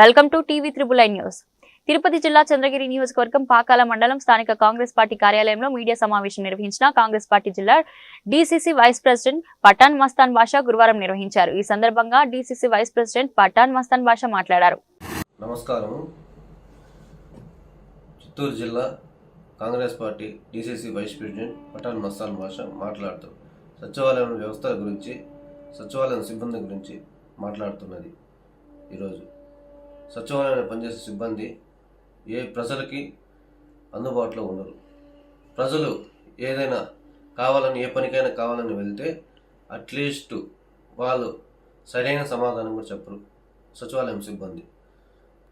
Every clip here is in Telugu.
Welcome to TV triple I news. Tirupati జిల్లా చంద్రగిరి నియోజకవర్గం పాకాల మండలం స్థానిక కాంగ్రెస్ పార్టీ కార్యాలయంలో మీడియా సమావేశం నిర్వహించిన కాంగ్రెస్ పార్టీ జిల్లా DCC vice president Pathan Mastan Basha గురువారం నిర్వహించారు. ఈ సందర్భంగా DCC vice president Pathan Mastan Basha మాట్లాడారు. నమస్కారం. చిత్తూరు జిల్లా Congress party DCC vice president Pathan Mastan Basha మాట్లాడుతూ సచివాలయం వ్యవస్థ గురించి సచివాలయం సిబ్బంది గురించి మాట్లాడుతున్నది ఈరోజు. సచివాలయంలో పనిచేసే సిబ్బంది ఏ ప్రజలకి అందుబాటులో ఉండరు. ప్రజలు ఏదైనా కావాలని ఏ పనికైనా కావాలని వెళ్తే అట్లీస్ట్ వాళ్ళు సరైన సమాధానం కూడా చెప్పరు సచివాలయం సిబ్బంది.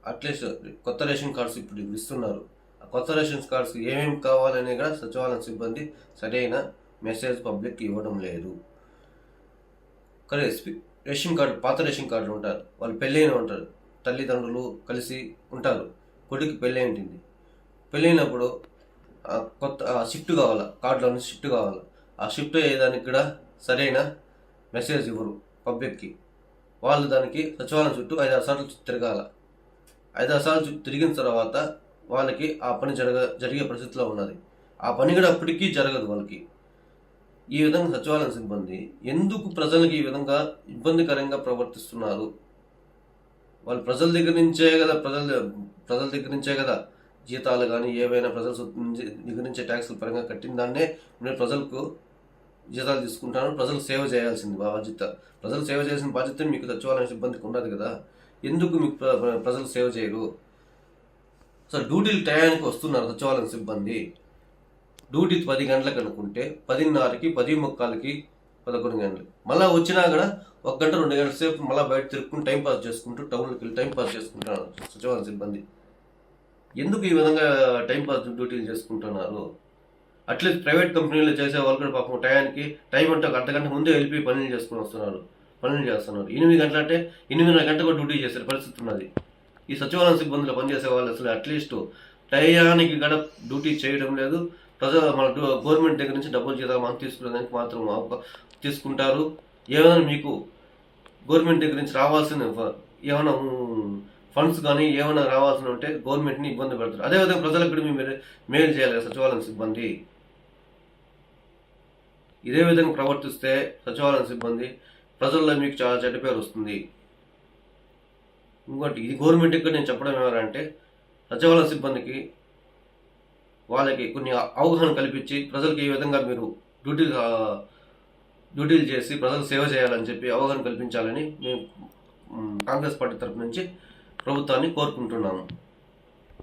అట్లీస్ట్ కొత్త రేషన్ కార్డ్స్ ఇప్పుడు ఇస్తున్నారు. ఆ కొత్త రేషన్ కార్డ్స్ ఏమేమి కావాలని కూడా సచివాలయం సిబ్బంది సరైన మెసేజ్ పబ్లిక్ ఇవ్వడం లేదు. కానీ రేషన్ కార్డు పాత రేషన్ కార్డులు ఉంటారు. వాళ్ళు పెళ్ళైన ఉంటారు. తల్లిదండ్రులు కలిసి ఉంటారు. కొడుకు పెళ్ళైంటుంది పెళ్ళైనప్పుడు కొత్త ఆ షిఫ్ట్ కావాలా కార్డులో నుంచి షిఫ్ట్ కావాలా. ఆ షిఫ్ట్ అయ్యేదానికి కూడా సరైన మెసేజ్ ఇవ్వరు పబ్లిక్కి. వాళ్ళు దానికి సచివాలయం చుట్టూ ఐదారు సార్లు తిరగాల. ఐదారు సార్లు చుట్టూ తిరిగిన తర్వాత వాళ్ళకి ఆ పని జరగ జరిగే పరిస్థితిలో ఉన్నది. ఆ పని కూడా అప్పటికీ జరగదు వాళ్ళకి. ఈ విధంగా సచివాలయం సిబ్బంది ఎందుకు ప్రజలకు ఈ విధంగా ఇబ్బందికరంగా ప్రవర్తిస్తున్నారు? వాళ్ళు ప్రజల దగ్గర నుంచే కదా ప్రజల ప్రజల దగ్గర నుంచే కదా జీతాలు కానీ ఏవైనా ప్రజల నుంచి దగ్గర నుంచే ట్యాక్సుల పరంగా కట్టిన దాన్నే నేను ప్రజలకు జీతాలు తీసుకుంటాను ప్రజలు సేవ చేయాల్సింది బాధ్యత ప్రజలు సేవ చేయాల్సిన బాధ్యత మీకు సచివాలయం సిబ్బందికి ఉండదు కదా. ఎందుకు మీకు ప్ర- ప్రజలు సేవ చేయరు? సార్ డ్యూటీలు టయానికి వస్తున్నారు సచివాలయం సిబ్బంది. డ్యూటీ పది గంటలకు అనుకుంటే పదిన్నరకి పది ముక్కాలకి పదకొండు గంటలు. మళ్ళీ వచ్చినా కూడా ఒక గంట రెండు గంటల సేపు మళ్ళీ బయట తిరుక్కుని టైం పాస్ చేసుకుంటూ టౌన్కి వెళ్ళి టైం పాస్ చేసుకుంటున్నారు సచివాలయం సిబ్బంది. ఎందుకు ఈ విధంగా టైం పాస్ డ్యూటీలు చేసుకుంటున్నారు? అట్లీస్ట్ ప్రైవేట్ కంపెనీలో చేసే వాళ్ళు కూడా పాపం టయానికి టైం అంటే ఒక అర్ధ గంట ముందే వెళ్ళిపోయి పనులు చేసుకుని వస్తున్నారు. పనులు చేస్తున్నారు. ఎనిమిది గంటల అంటే ఎనిమిదిన్నర గంట కూడా డ్యూటీ చేసే పరిస్థితి ఉన్నది. ఈ సచివాలయం సిబ్బందిలో పనిచేసే వాళ్ళు అసలు అట్లీస్ట్ టయానికి గడ డ్యూటీ చేయడం లేదు. ప్రజలు మన గవర్నమెంట్ దగ్గర నుంచి డబ్బులు జీతాలు మనం తీసుకునేదానికి మాత్రం తీసుకుంటారు. ఏమైనా మీకు గవర్నమెంట్ దగ్గర నుంచి రావాల్సిన ఏమైనా ఫండ్స్ కానీ ఏమైనా రావాల్సిన ఉంటే గవర్నమెంట్ని ఇబ్బంది పెడతారు. అదేవిధంగా ప్రజలకు కూడా మీరు మేలు చేయాలి సచివాలయం సిబ్బంది. ఇదే విధంగా ప్రవర్తిస్తే సచివాలయం సిబ్బంది ప్రజల్లో మీకు చాలా చెడ్డ పేరు వస్తుంది. ఇంకోటి ఇది గవర్నమెంట్ నేను చెప్పడం ఏమంటే సచివాలయం సిబ్బందికి వాళ్ళకి కొన్ని అవగాహన కల్పించి ప్రజలకు ఈ విధంగా మీరు డ్యూటీలు డ్యూటీలు చేసి ప్రజలకు సేవ చేయాలని చెప్పి అవగాహన కల్పించాలని మేము కాంగ్రెస్ పార్టీ తరపు నుంచి ప్రభుత్వాన్ని కోరుకుంటున్నాము.